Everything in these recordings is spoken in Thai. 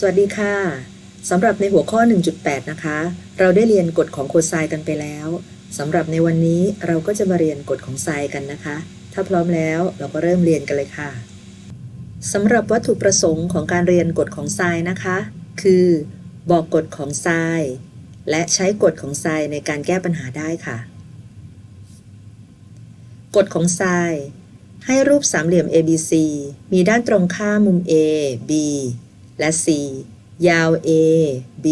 สวัสดีค่ะสำหรับในหัวข้อ 1.8 นะคะ เราได้เรียนกฎของโคไซน์กันไปแล้วสำหรับในวันนี้เราก็จะมาเรียนกฎของไซน์กันนะคะ ถ้าพร้อมแล้วเราก็เริ่มเรียนกันเลยค่ะสำหรับวัตถุประสงค์ของการเรียนกฎของไซน์นะคะ คือบอกกฎของไซน์และใช้กฎของไซน์ในการแก้ปัญหาได้ค่ะ กฎของไซน์ให้รูปสามเหลี่ยม ABC มีด้านตรงข้ามมุม A B และ C ยาว A B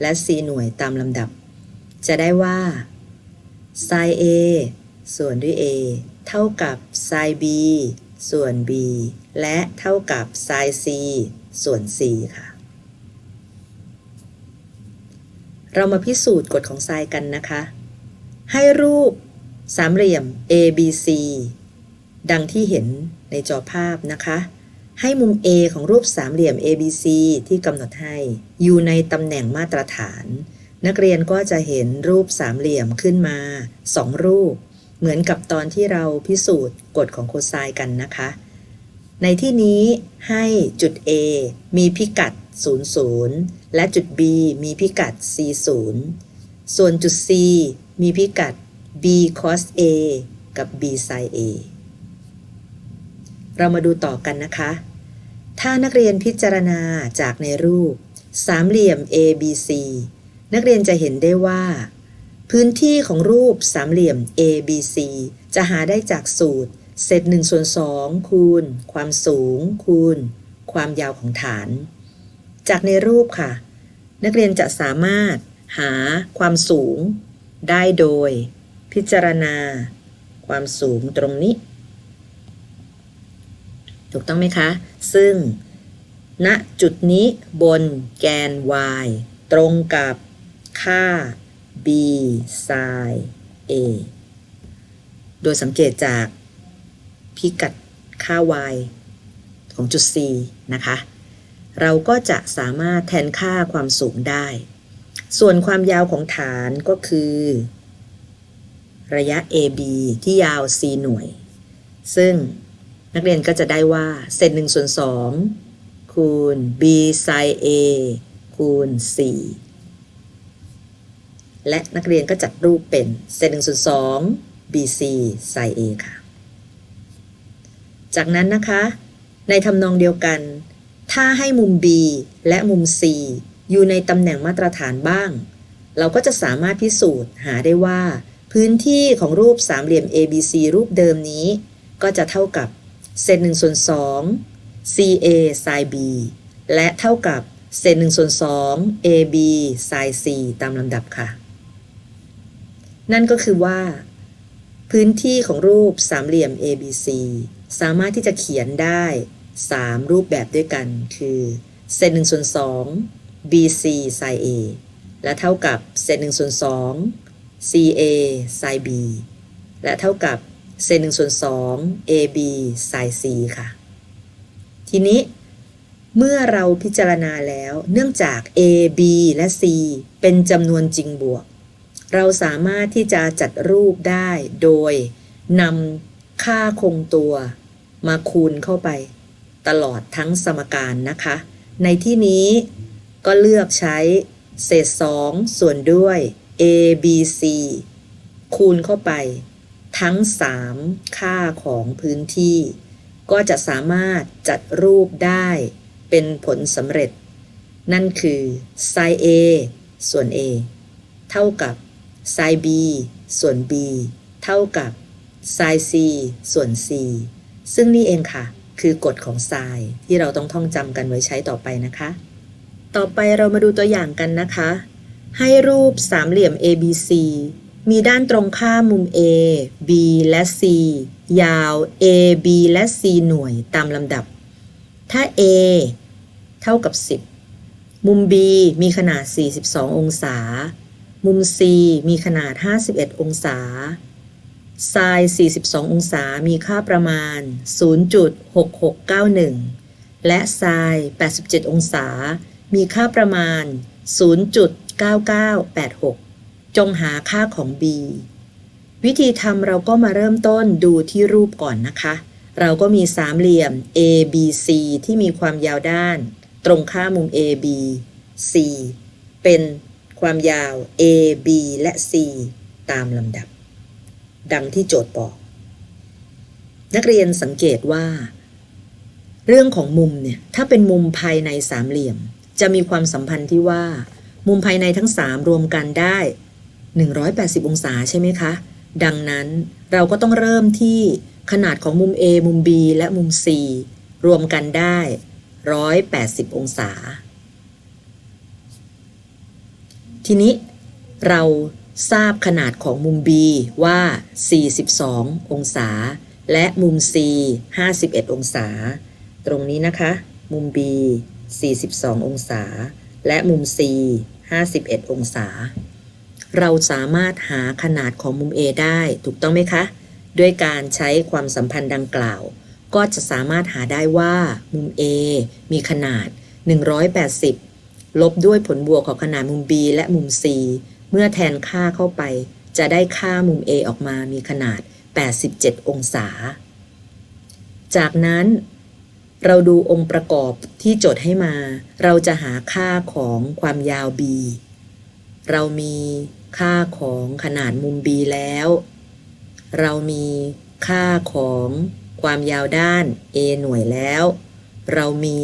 และ C หน่วยตามลำดับ จะได้ว่า sin A ส่วนด้วย A เท่ากับ sin B ส่วน B และเท่ากับ sin C ส่วน C ค่ะ เรามาพิสูจน์กฎของไซน์กันนะคะ ให้รูปสามเหลี่ยม ABC ดังที่เห็นในจอภาพนะคะ ให้มุม A ของรูปสามเหลี่ยม ABC ที่กำหนดให้ อยู่ในตำแหน่งมาตรฐาน นักเรียนก็จะเห็นรูปสามเหลี่ยมขึ้นมา 2 รูป เหมือนกับตอนที่เราพิสูจน์กฎของโคไซน์กันนะคะ ในที่นี้ให้จุด A มีพิกัด 00 และจุด B มีพิกัด 40 ส่วนจุด C มีพิกัด B cos A กับ B sin A เรามาดูต่อกันนะคะ ถ้านักเรียนพิจารณาจากในรูป สามเหลี่ยม ABC นักเรียนจะเห็นได้ว่า พื้นที่ของรูปสามเหลี่ยม ABC จะหาได้จากสูตร เศษ1ส่วน2คูณ ความสูง คูณ ความยาวของฐาน จากในรูปค่ะ นักเรียนจะสามารถหาความสูง ได้โดย พิจารณา ความสูงตรงนี้ ถูกต้องไหมคะ ซึ่ง ณจุดนี้บนแกน y ตรงกับค่า b sin a โดยสังเกตจากพิกัดค่า y ของจุด c นะคะ เราก็จะสามารถแทนค่าความสูงได้ ส่วนความยาวของฐานก็คือ ระยะ AB ที่ยาว c หน่วย ซึ่ง นักเรียนก็จะได้ว่าเศษ1ส่วน2คูณ b sin a คูณ c และนักเรียนก็จัดรูปเป็นเศษ1ส่วน2 bc sin a ค่ะ จากนั้นนะคะ ในทำนองเดียวกัน ถ้าให้มุม b และมุม c อยู่ในตำแหน่งมาตรฐานบ้าง เราก็จะสามารถพิสูจน์หาได้ว่า พื้นที่ของรูปสามเหลี่ยม ABC รูปเดิมนี้ ก็จะเท่ากับ เศษ1ส่วน2 CA sin B และเท่ากับเศษ1ส่วน2 AB sin C ตามลำดับค่ะ นั่นก็คือว่า พื้นที่ของรูปสามเหลี่ยม ABC สามารถที่จะเขียนได้ 3 รูปแบบด้วยกัน คือเศษ1ส่วน2 BC sin A และเท่ากับเศษ1ส่วน2 CA sin B และเท่ากับ เศษ1ส่วน2 AB sin C ค่ะ ทีนี้เมื่อเราพิจารณาแล้ว เนื่องจาก A B และ C เป็นจำนวนจริงบวก เราสามารถที่จะจัดรูปได้โดยนำค่าคงตัวมาคูณเข้าไป ตลอดทั้งสมการนะคะ ในที่นี้ก็เลือกใช้เศษ 2 ส่วนด้วย A B C คูณเข้าไป ทั้ง 3 ค่าของพื้นที่ ก็จะสามารถจัดรูปได้เป็นผลสำเร็จ นั่นคือ sin A ส่วน A เท่ากับ sin B ส่วน B เท่ากับ sin C ส่วน C ซึ่งนี่เองค่ะ คือกฎของ sin ที่เราต้องท่องจำกันไว้ใช้ต่อไปนะคะ ต่อไปเรามาดูตัวอย่างกันนะคะ ให้รูปสามเหลี่ยม ABC มีด้านตรงข้ามมุม A B และ C ยาว A B และ C หน่วยตามลำดับ ถ้า A เท่ากับ 10 มุม B มีขนาด 42 องศา มุม C มีขนาด 51 องศา sin 42 องศา มีค่าประมาณ 0.6691 และ sin 87 องศา มีค่าประมาณ 0.9986 จงหาค่าของ b วิธีทำเราก็มาเริ่มต้นดูที่รูปก่อนนะคะ เราก็มีสามเหลี่ยม A B C ที่มีความยาวด้าน ตรงข้ามมุม AB C เป็นความยาว A B และ C ตามลำดับ ดังที่โจทย์บอก นักเรียนสังเกตว่า เรื่องของมุมเนี่ย ถ้าเป็นมุมภายในสามเหลี่ยม จะมีความสัมพันธ์ที่ว่า มุมภายในทั้ง3รวมกันได้ 180 องศาใช่ไหมคะ ดังนั้นเราก็ต้องเริ่มที่ขนาดของมุม A มุม B และมุม C รวมกันได้ 180 องศา ทีนี้เราทราบขนาดของมุม B ว่า 42 องศา และมุม C 51 องศา ตรงนี้นะคะ มุม B 42 องศา และมุม C 51 องศา เราสามารถหาขนาดของมุม A ได้ถูกต้องไหมคะ ด้วยการใช้ความสัมพันธ์ดังกล่าว ก็จะสามารถหาได้ว่ามุม A มีขนาด 180 ลบด้วยผลบวกของขนาดมุม B และมุม C เมื่อแทนค่าเข้าไป จะได้ค่ามุม A ออกมามีขนาด 87 องศา จากนั้นเราดูองค์ประกอบที่โจทย์ให้มา เราจะหาค่าของความยาว B เรามี ค่าของขนาดมุม B แล้ว เรามีค่าของความยาวด้าน A หน่วยแล้ว เรามี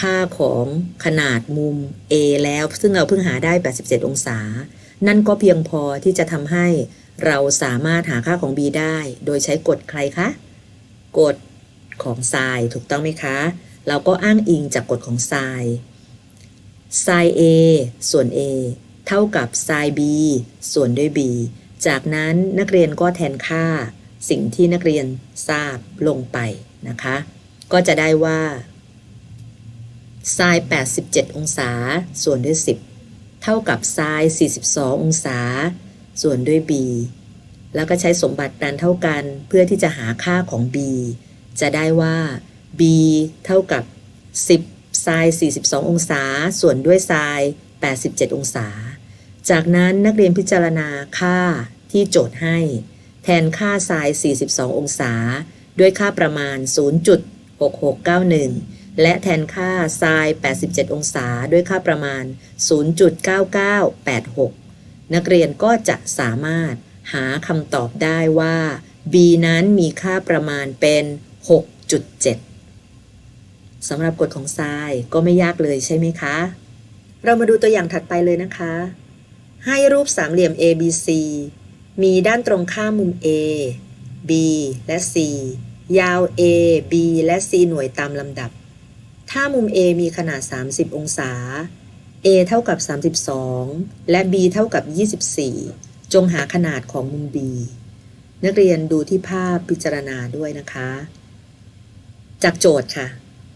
ค่าของขนาดมุม A แล้ว ซึ่งเราเพิ่งหาได้ 87 องศา นั่นก็เพียงพอที่จะทำให้เราสามารถหาค่าของ B ได้ โดยใช้กฎใครคะ กฎของไซน์ถูกต้องไหมคะ เราก็อ้างอิงจากกฎของไซน์ไซน์ A ส่วน A เท่ากับไซน์ B ส่วนด้วย B จากนั้นนักเรียนก็แทนค่า สิ่งที่นักเรียนทราบลงไปนะคะ ก็จะได้ว่าไซน์87 องศา ส่วนด้วย 10 เท่ากับไซน์42 องศา ส่วนด้วย b แล้วก็ใช้สมบัตินั้นเท่ากันเพื่อที่จะหาค่าของ b จะได้ว่า b เท่ากับ 10ไซน์42 องศา ส่วนด้วยไซน์87 องศา จากนั้นนักเรียนพิจารณาค่าที่โจทย์ให้ แทนค่าไซน์ 42 องศา ด้วยค่าประมาณ 0.6691 และแทนค่าไซน์ 87 องศา ด้วยค่าประมาณ 0.9986 นักเรียนก็จะสามารถหาคำตอบได้ว่า b นั้นมีค่าประมาณเป็น 6.7 สำหรับกฎของไซน์ก็ไม่ยากเลยใช่ไหมคะ เรามาดูตัวอย่างถัดไปเลยนะคะ ให้รูปสามเหลี่ยม ABC มีด้านตรงข้ามมุม A B และ C ยาว A B และ C หน่วยตามลำดับ ถ้ามุม A มีขนาด 30 องศา A เท่ากับ 32 และ B เท่ากับ 24 จงหาขนาดของมุม B นักเรียนดูที่ภาพพิจารณาด้วยนะคะ จากโจทย์ค่ะ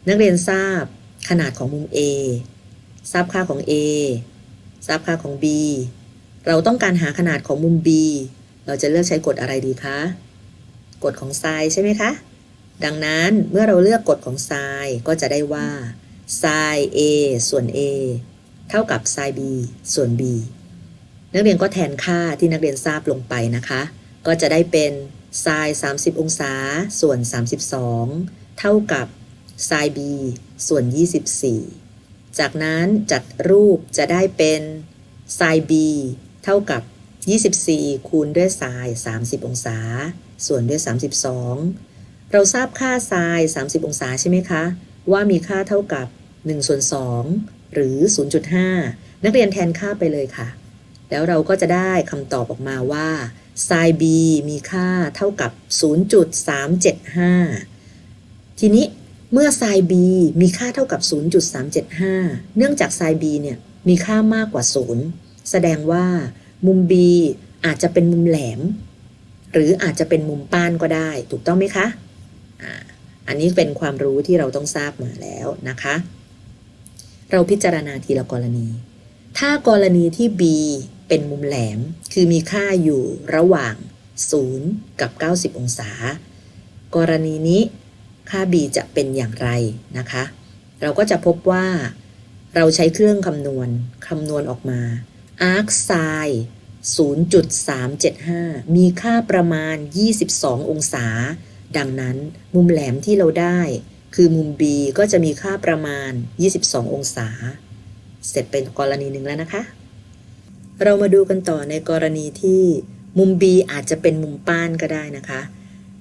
นักเรียนทราบขนาดของมุม A ทราบค่าของ A ทราบค่าของ B เราต้องการหาขนาดของมุม B เราจะเลือกใช้กฎอะไรดีคะ กฎของไซน์ใช่ไหมคะ ดังนั้นเมื่อเราเลือกกฎของไซน์ก็จะได้ว่าไซน์ A ส่วน A เท่ากับไซน์ B ส่วน B นักเรียนก็แทนค่าที่นักเรียนทราบลงไปนะคะ ก็จะได้เป็นไซน์30 องศาส่วน 32 เท่ากับไซน์ B ส่วน 24 จากนั้นจัดรูปจะได้เป็นไซน์ B เท่ากับ 24 คูณด้วยไซน์30 องศา ส่วนด้วย 32 เราทราบค่าไซน์30 องศาใช่ไหมคะ ว่ามีค่าเท่ากับ1ส่วน2หรือ 0.5 นักเรียนแทนค่าไปเลยค่ะ แล้วเราก็จะได้คำตอบออกมาว่าไซน์ b มีค่าเท่ากับ 0.375 ทีนี้เมื่อไซน์ b มีค่าเท่ากับ 0.375 เนื่องจากไซน์ b เนี่ยมีค่ามากกว่า 0 แสดงว่ามุม b อาจจะเป็นมุมแหลม หรืออาจจะเป็นมุมป้านก็ได้ ถูกต้องไหมคะอ่าอันนี้เป็นความรู้ที่เราต้องทราบมาแล้วนะคะ เราพิจารณาทีละกรณี ถ้ากรณีที่ b เป็นมุมแหลม คือมีค่าอยู่ระหว่าง 0 กับ 90 องศา กรณีนี้ค่า b จะเป็นอย่างไรนะคะ เราก็จะพบว่า เราใช้เครื่องคำนวณคำนวณออกมา arc sin 0.375 มีค่าประมาณ 22 องศา ดังนั้นมุมแหลมที่เราได้ คือมุม B ก็จะมีค่าประมาณ 22 องศา เสร็จเป็นกรณีหนึ่งแล้วนะคะ เรามาดูกันต่อในกรณีที่มุม B อาจจะเป็นมุมป้านก็ได้นะคะ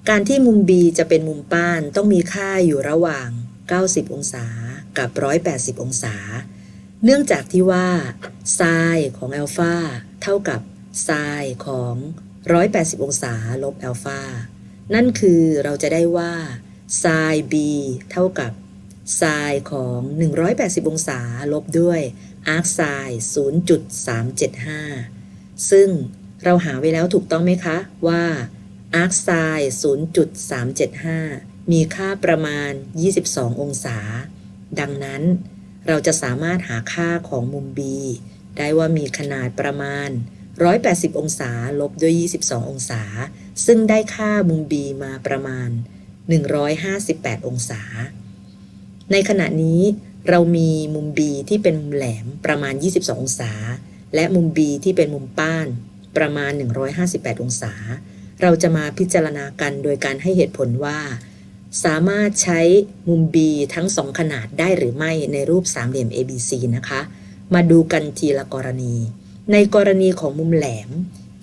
การที่มุม B จะเป็นมุมป้านต้องมีค่าอยู่ระหว่าง 90 องศากับ 180 องศา เนื่องจากที่ว่าไซน์ของอัลฟาเท่ากับไซน์ของ 180 องศาลบอัลฟานั่นคือเราจะได้ว่าไซน์ b เท่ากับไซน์ของ 180 องศาลบด้วยอาร์คไซน์0.375 ซึ่งเราหาไว้แล้วถูกต้องไหมคะว่าอาร์คไซน์0.375 มีค่าประมาณ 22 องศา ดังนั้น เราจะสามารถหาค่าของมุม b ได้ว่ามีขนาดประมาณ 180 องศาลบด้วย 22 องศา ซึ่งได้ค่ามุม b มาประมาณ 158 องศา ในขณะนี้เรามีมุม b ที่เป็นมุมแหลมประมาณ 22 องศา และมุม b ที่เป็นมุมป้านประมาณ 158 องศา เราจะมาพิจารณากันโดยการให้เหตุผลว่า สามารถใช้มุม b ทั้งสองขนาดได้หรือไม่ในรูปสามเหลี่ยม ABC นะคะ มาดูกันทีละกรณี ในกรณีของมุมแหลม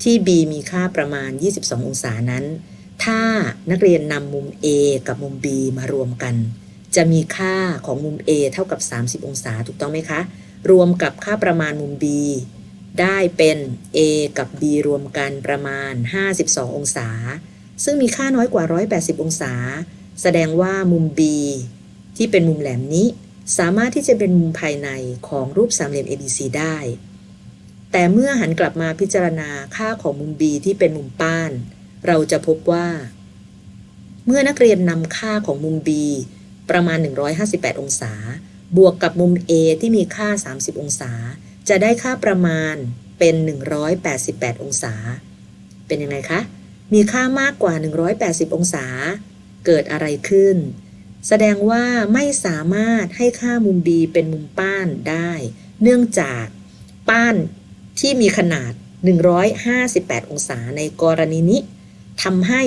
ที่ b มีค่าประมาณ 22 องศานั้น ถ้านักเรียนนำมุม A กับมุม B มารวมกัน จะมีค่าของมุม A เท่ากับ 30 องศาถูกต้องไหมคะ รวมกับค่าประมาณมุม B ได้เป็น A กับ B รวมกันประมาณ 52 องศา ซึ่งมีค่าน้อยกว่า 180 องศา แสดงว่ามุม B ที่เป็นมุมแหลมนี้ สามารถที่จะเป็นมุมภายในของรูปสามเหลี่ยม ABC ได้ แต่เมื่อหันกลับมาพิจารณาค่าของมุม B ที่เป็นมุมป้าน เราจะพบว่า เมื่อนักเรียนนำค่าของมุม B ประมาณ 158 องศา บวกกับมุม A ที่มีค่า 30 องศา จะได้ค่าประมาณเป็น 188 องศา เป็นยังไงคะ มีค่ามากกว่า 180 องศา เกิดอะไรขึ้น แสดงว่าไม่สามารถให้ค่ามุม B เป็นมุมป้านได้ เนื่องจากป้านที่มีขนาด 158 องศาในกรณีนี้ทำให้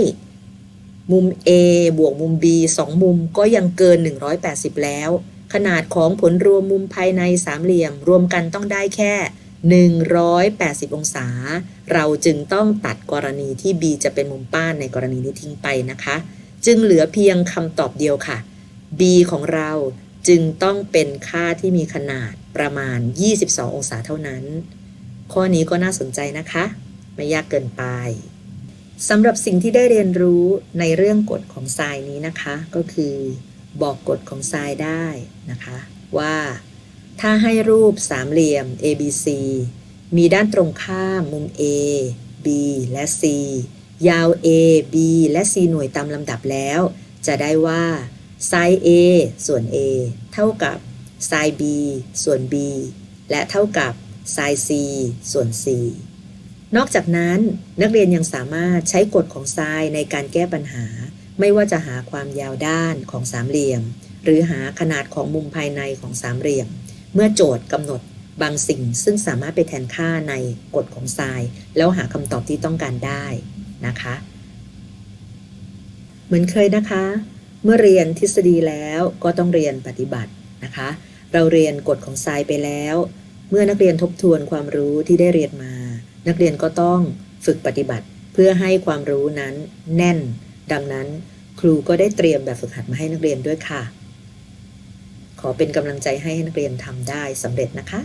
มุม A บวกมุม B สองมุมก็ยังเกิน 180 แล้ว ขนาดของผลรวมมุมภายในสามเหลี่ยม รวมกันต้องได้แค่ 180 องศา เราจึงต้องตัดกรณีที่ B จะเป็นมุมป้านในกรณีนี้ทิ้งไปนะคะ จึงเหลือเพียงคำตอบเดียวค่ะ B ของเราจึงต้องเป็นค่าที่มีขนาดประมาณ 22 องศาเท่านั้น ข้อนี้ก็น่าสนใจนะคะ ไม่ยากเกินไปสำหรับสิ่งที่ได้เรียนรู้ในเรื่องกฎของทรายนี้นะคะ ก็คือ บอกกฎของทรายได้นะคะ ว่า ถ้าให้รูปสามเหลี่ยม ABC มีด้านตรงข้ามมุม A B และ C ยาว A B และ C หน่วยตามลำดับแล้ว จะได้ว่าไซน์ A ส่วน A เท่ากับไซน์ B ส่วน B และเท่ากับไซน์ C ส่วน C นอกจากนั้นนักเรียนยังสามารถใช้กฎของไซน์ในการแก้ปัญหา ไม่ว่าจะหาความยาวด้านของสามเหลี่ยม หรือหาขนาดของมุมภายในของสามเหลี่ยม เมื่อโจทย์กำหนดบางสิ่งซึ่งสามารถไปแทนค่าในกฎของไซน์แล้วหาคำตอบที่ต้องการได้ นะคะ เหมือนเคยนะคะ เมื่อเรียนทฤษฎีแล้วก็ต้องเรียนปฏิบัตินะคะ เราเรียนกฎของไซน์ไปแล้ว เมื่อนักเรียนทบทวนความรู้ที่ได้เรียนมา นักเรียนก็ต้องฝึกปฏิบัติเพื่อให้ความรู้นั้นแน่น ดังนั้นครูก็ได้เตรียมแบบฝึกหัดมาให้นักเรียนด้วยค่ะ ขอเป็นกำลังใจให้นักเรียนทำได้สำเร็จนะคะ